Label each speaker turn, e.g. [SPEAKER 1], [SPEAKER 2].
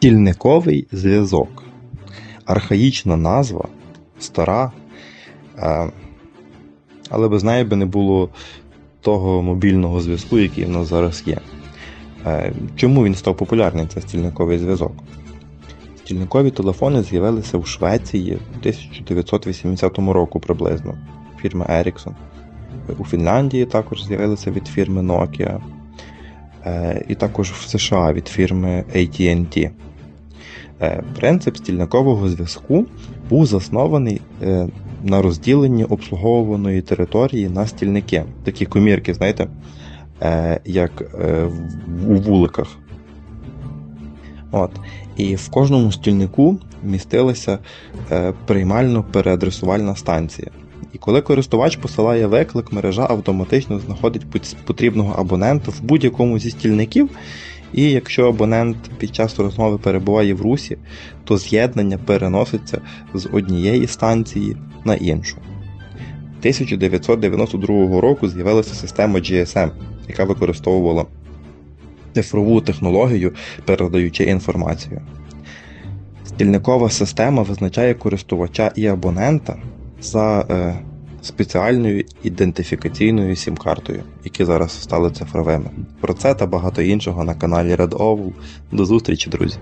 [SPEAKER 1] Стільниковий зв'язок. Архаїчна назва, стара, е, але без неї би не було того мобільного зв'язку, який в нас зараз є. Е, Чому він став популярний, цей стільниковий зв'язок? Стільникові телефони з'явилися в Швеції в 1980 року приблизно. Фірма Ericsson. У Фінляндії також з'явилися від фірми Nokia. Е, І також в США від фірми AT&T. Е, Принцип стільникового зв'язку був заснований е, на розділенні обслуговуваної території на стільники. Такі комірки, знаєте, е, як у вуликах. От. І в кожному стільнику містилася приймально-переадресувальна станція. І коли користувач посилає виклик, мережа автоматично знаходить потрібного абонента в будь-якому зі стільників. І якщо абонент під час розмови перебуває в русі, то з'єднання переноситься з однієї станції на іншу. 1992 року з'явилася система GSM, яка використовувала цифрову технологію, передаючи інформацію. Стільникова система визначає користувача і абонента за е, спеціальною ідентифікаційною сім-картою, які зараз стали цифровими. Про це та багато іншого на каналі Red Owl. До зустрічі, друзі!